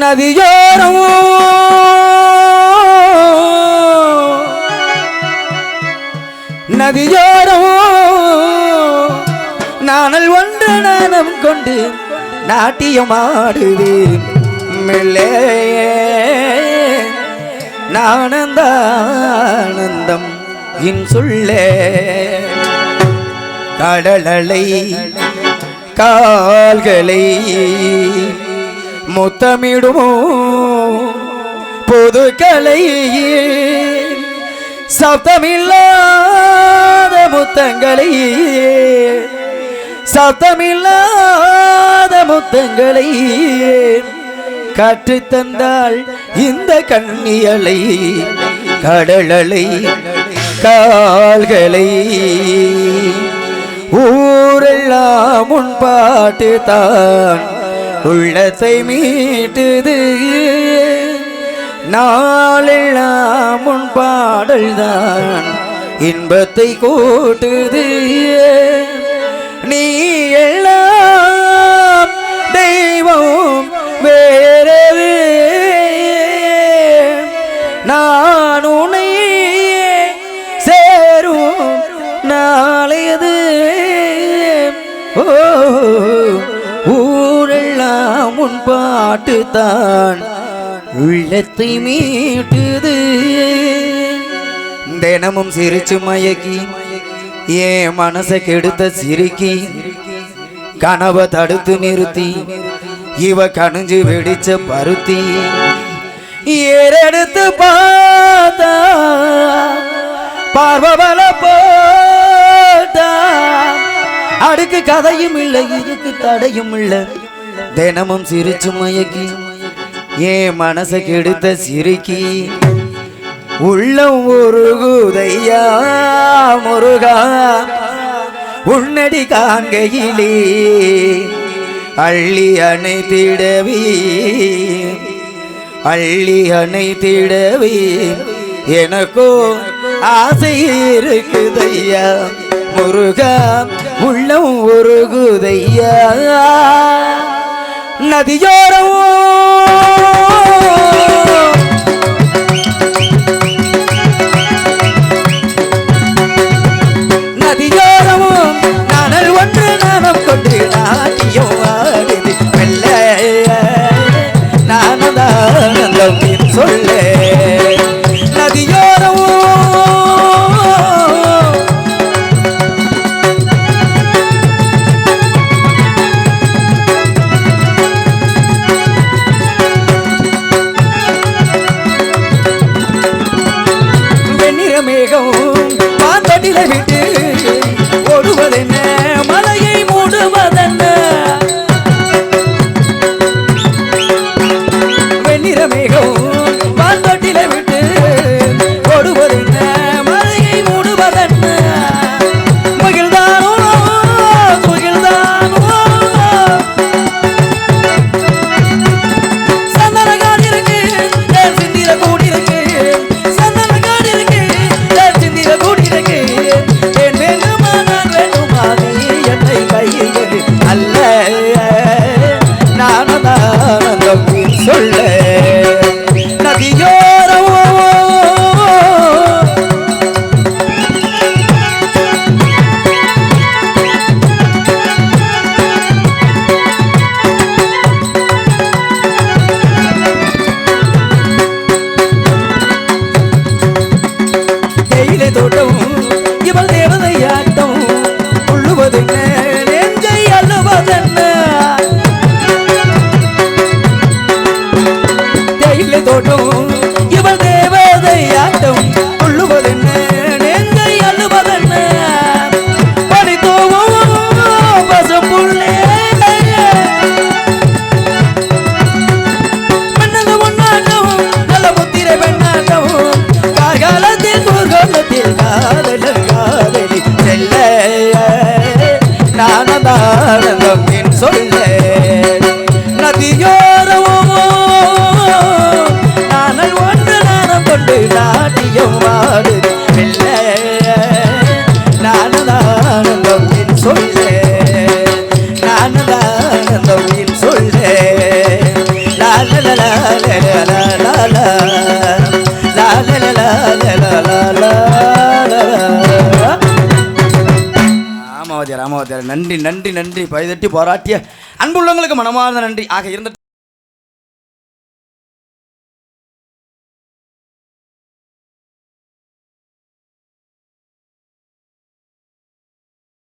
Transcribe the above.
நதியோரம். நதியோரம். நானல் ஒன்று நாணம் கொண்டு நாட்டியமாடுது மெல்லே நானந்தானந்தம் இன் சொல்லே. கடலலை கால்களை முத்தமிடுமோ? பொதுக்களை சப்தமில்லாத முத்தங்களை சப்தமில்லாத முத்தங்களை கற்றுத் தந்தாள் இந்த கண்ணியலை கடலலை கால்களை ஊரெல்லாம் முன்பாட்டு தான். உள்ளத்தை மீட்டுது. நாளெல்லாம் உன் பாடல் தான் இன்பத்தை கூட்டுது. நீ எல்லாம் தெய்வம் வேறது நான் உன்னை சேரும் நாளையது ஓ உன் பாட்டு தான் உள்ளத்தை மீட்டுது. தினமும் சிரிச்சு மயக்கி ஏன் மனசை கெடுத்த சிரிக்கி கனவை தடுத்து நிறுத்தி இவ கணிஞ்சு வெடிச்ச பருத்தி. ஏறெடுத்து பார்த்தா பார்வல போட்டா. அடுக்கு கதையும் இல்லை இதுக்கு தடையும் இல்லை. தினமும் சிரிச்சு மயக்கி ஏன் மனசை கெடுத்த சிரிக்கி. உள்ளம் உருகுதையா முருகா? உன்னடி காண்கையிலே அள்ளி அணை திடவி அள்ளி அணை திடவி. எனக்கோ ஆசை இருக்குதையா முருகா? உள்ளம் உருகுதையா? நதியோரம் ஆனந்தம் சொல்லு நானந்த ஆனந்தம் சொல்லு ராமாவதியார் ராமாவதியார் நன்றி நன்றி நன்றி. பயதட்டி போராட்டிய அன்புள்ளவங்களுக்கு மனமார்ந்த நன்றி. ஆக இருந்த